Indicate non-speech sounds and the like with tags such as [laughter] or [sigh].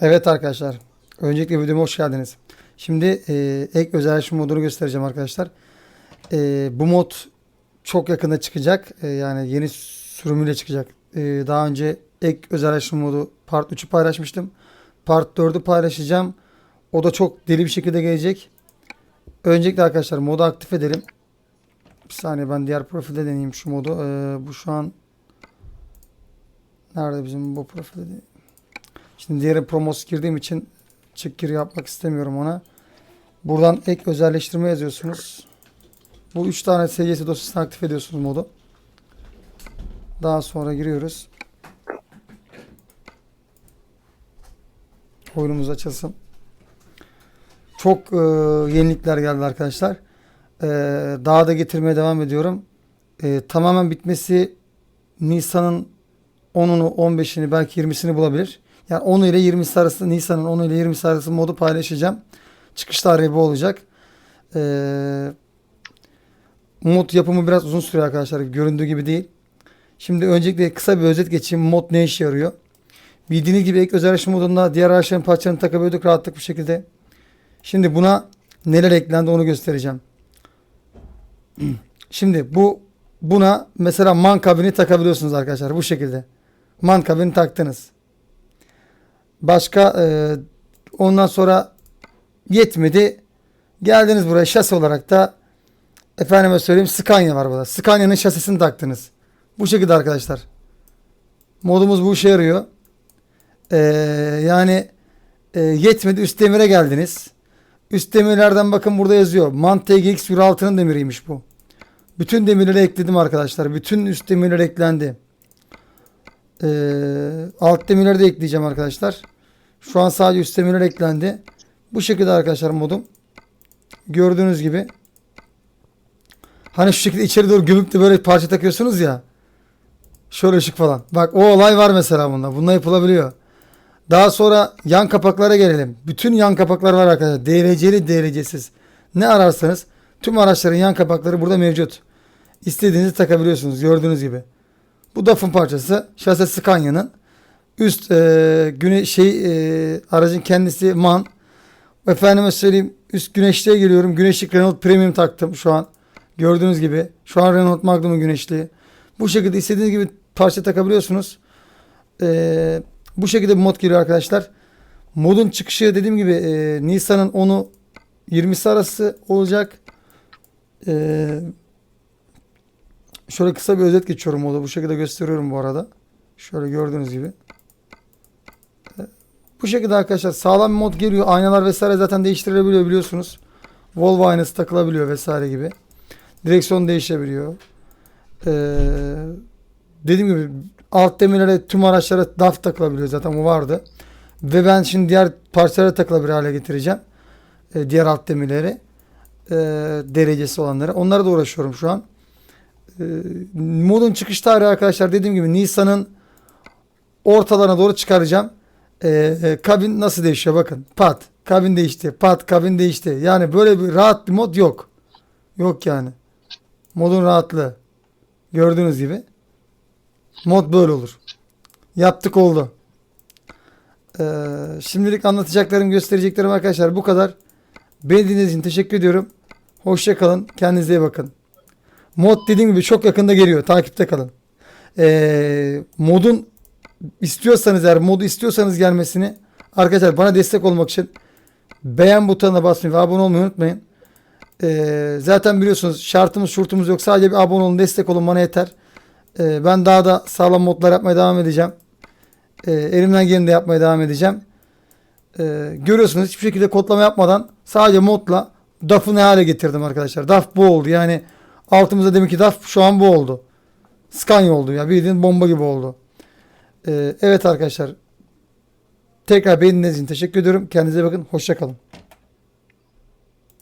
Evet arkadaşlar. Öncelikle videoma hoş geldiniz. Şimdi e, ek özelleşme modunu göstereceğim arkadaşlar. E, bu mod çok yakında çıkacak. E, yani yeni sürümüyle çıkacak. E, daha önce ek özelleşme modu part 3'ü paylaşmıştım. Part 4'ü paylaşacağım. O da çok deli bir şekilde gelecek. Öncelikle arkadaşlar modu aktif edelim. Bir saniye ben diğer profilde deneyeyim şu modu. E, bu şu an nerede bizim bu profilde? Şimdi diğeri promos girdiğim için çık gir yapmak istemiyorum ona. Buradan ek özelleştirme yazıyorsunuz. Bu üç tane SCS dosyasını aktif ediyorsunuz modu. Daha sonra giriyoruz. Oyunumuz açılsın. Çok e, yenilikler geldi arkadaşlar. E, daha da getirmeye devam ediyorum. E, tamamen bitmesi Nisan'ın 10'unu 15'ini belki 20'sini bulabilir. Yani 10 ile 20'si arası Nisan'ın 10 ile 20'si arası modu paylaşacağım. Çıkış tarihi bu olacak. Ee, mod yapımı biraz uzun sürüyor arkadaşlar. Göründüğü gibi değil. Şimdi öncelikle kısa bir özet geçeyim. Mod ne işe yarıyor? Bildiğiniz gibi ek özel araçlı modunda diğer araçların parçalarını takabiliyorduk rahatlık bir şekilde. Şimdi buna neler eklendi onu göstereceğim. [clears throat] Şimdi bu buna mesela man kabini takabiliyorsunuz arkadaşlar bu şekilde. Man kabini taktınız. Başka e, ondan sonra yetmedi. Geldiniz buraya şasi olarak da efendime söyleyeyim Scania var burada. Scania'nın şasisini taktınız. Bu şekilde arkadaşlar. Modumuz bu işe yarıyor. E, yani e, yetmedi üst demire geldiniz. Üst demirlerden bakın burada yazıyor. MAN TGX 106'nın demiriymiş bu. Bütün demirleri ekledim arkadaşlar. Bütün üst demirler eklendi. Ee, alt demirleri de ekleyeceğim arkadaşlar. Şu an sadece üst demirler eklendi. Bu şekilde arkadaşlar modum. Gördüğünüz gibi. Hani şu şekilde içeri doğru gömüp de böyle parça takıyorsunuz ya. Şöyle ışık falan. Bak o olay var mesela bunda. Bununla yapılabiliyor. Daha sonra yan kapaklara gelelim. Bütün yan kapaklar var arkadaşlar. DRC'li DRC'siz. Ne ararsanız tüm araçların yan kapakları burada mevcut. İstediğinizi takabiliyorsunuz gördüğünüz gibi. Bu DAF'ın parçası. Şase Scania'nın. Üst e, güne şey e, aracın kendisi MAN. Efendime söyleyeyim üst güneşliğe geliyorum. Güneşlik Renault Premium taktım şu an. Gördüğünüz gibi. Şu an Renault Magnum'un güneşliği. Bu şekilde istediğiniz gibi parça takabiliyorsunuz. E, bu şekilde bir mod geliyor arkadaşlar. Modun çıkışı dediğim gibi e, Nisan'ın 10'u 20'si arası olacak. Eee Şöyle kısa bir özet geçiyorum moda. Bu şekilde gösteriyorum bu arada. Şöyle gördüğünüz gibi. Bu şekilde arkadaşlar sağlam mod geliyor. Aynalar vesaire zaten değiştirilebiliyor biliyorsunuz. Volvo aynası takılabiliyor vesaire gibi. Direksiyon değişebiliyor. Ee, dediğim gibi alt demirlere tüm araçlara DAF takılabiliyor zaten o vardı. Ve ben şimdi diğer parçalara takılabilir hale getireceğim. Ee, diğer alt demirleri. Ee, derecesi olanları. Onlara da uğraşıyorum şu an. Ee, modun çıkış tarihi arkadaşlar dediğim gibi Nisan'ın ortalarına doğru çıkaracağım. Ee, e, kabin nasıl değişiyor bakın. Pat. Kabin değişti. Pat. Kabin değişti. Yani böyle bir rahat bir mod yok. Yok yani. Modun rahatlığı. Gördüğünüz gibi. Mod böyle olur. Yaptık oldu. Ee, şimdilik anlatacaklarım göstereceklerim arkadaşlar bu kadar. Beni dinlediğiniz için teşekkür ediyorum. Hoşça kalın. Kendinize iyi bakın. Mod dediğim gibi çok yakında geliyor. Takipte kalın. Ee, modun istiyorsanız eğer modu istiyorsanız gelmesini arkadaşlar bana destek olmak için beğen butonuna basmayı ve abone olmayı unutmayın. Ee, zaten biliyorsunuz şartımız şurtumuz yok. Sadece bir abone olun destek olun bana yeter. Ee, ben daha da sağlam modlar yapmaya devam edeceğim. Ee, elimden geleni de yapmaya devam edeceğim. Ee, görüyorsunuz hiçbir şekilde kodlama yapmadan sadece modla DAF'ı ne hale getirdim arkadaşlar. DAF bu oldu yani Altımızda demek ki DAF şu an bu oldu. Scania oldu ya. Bildiğin bomba gibi oldu. Ee, evet arkadaşlar. Tekrar beğendiğiniz için teşekkür ediyorum. Kendinize bakın. Hoşçakalın.